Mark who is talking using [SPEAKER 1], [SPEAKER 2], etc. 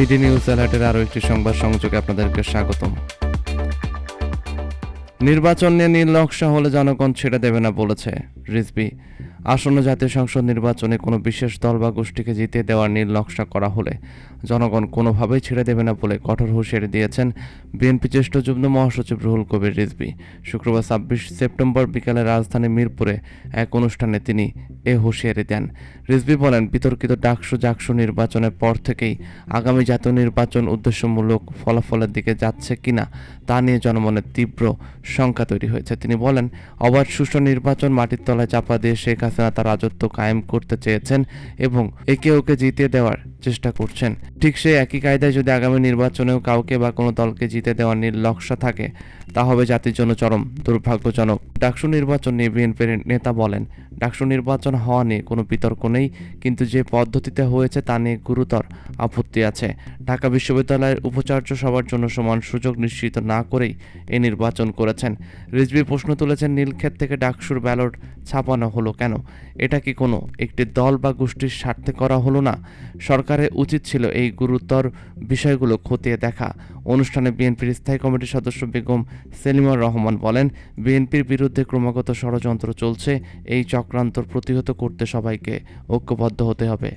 [SPEAKER 1] BD news অ্যালার্টের আরও একটি সংবাদ সংযোগে আপনাদেরকে স্বাগতম। নির্বাচন নিয়ে নীল নকশা হলে জনগণ ছেড়ে দেবে না বলেছে। রিজবি আসন্ন জাতীয় সংসদ নির্বাচনে কোনো বিশেষ দল বা গোষ্ঠীকে জিতিয়ে দেওয়ার নীল নকশা করা হলে জনগণ কোনোভাবেই ছেড়ে দেবে না বলে কঠোর হুঁশিয়ারি দিয়েছেন বিএনপি জ্যেষ্ঠ যুগ্ম মহাসচিব রুহুল কবির রিজবি শুক্রবার ছাব্বিশ সেপ্টেম্বর বিকালে রাজধানী মিরপুরে এক অনুষ্ঠানে তিনি এ হুঁশিয়ারি দেন। রিজবি বলেন, বিতর্কিত ডাকসু জাকসু নির্বাচনের পর থেকেই আগামী জাতীয় নির্বাচন উদ্দেশ্যমূলক ফলাফলের দিকে যাচ্ছে কিনা তা নিয়ে জনমনে তীব্র শঙ্কা তৈরি হয়েছে। তিনি বলেন, অবাধ সুষ্ঠু নির্বাচন মাটির তলায় চাপা দিয়ে শেখ হাসিনা তার রাজত্ব কায়েম করতে চেয়েছেন এবং একে ওকে জিতিয়ে দেওয়ার চেষ্টা করছেন। ঠিক সেই একই কায়দায় যদি আগামী নির্বাচনেও কাউকে বা কোনো দলকে জিতে দেওয়ার নকশা থাকে, তা হবে জাতির জন্য চরম দুর্ভাগ্যজনক। ডাকসু নির্বাচন নিয়ে বিএনপির নেতা বলেন, ডাকসু নির্বাচন হওয়া নিয়ে কোনো বিতর্ক নেই, কিন্তু যে পদ্ধতিতে হয়েছে তা নিয়ে গুরুতর আপত্তি আছে। ঢাকা বিশ্ববিদ্যালয়ের উপাচার্য সবার জন্য সমান সুযোগ নিশ্চিত না করেই এই নির্বাচন করেছেন। রিজভি প্রশ্ন তুলেছেন, নীলক্ষেত থেকে ডাকসুর ব্যালট ছাপানো হলো কেন? এটা কি কোনো একটি দল বা গোষ্ঠীর স্বার্থে করা হলো না? সরকারের উচিত ছিল এই গুরুতর বিষয়গুলো খতিয়ে দেখা। অনুষ্ঠানে বিএনপির স্থায়ী কমিটির সদস্য বেগম সেলিমুর রহমান বলেন, বিএনপির বিরুদ্ধে ক্রমাগত ষড়যন্ত্র চলছে, এই চক্রান্ত প্রতিহত করতে সবাইকে ঐক্যবদ্ধ হতে হবে।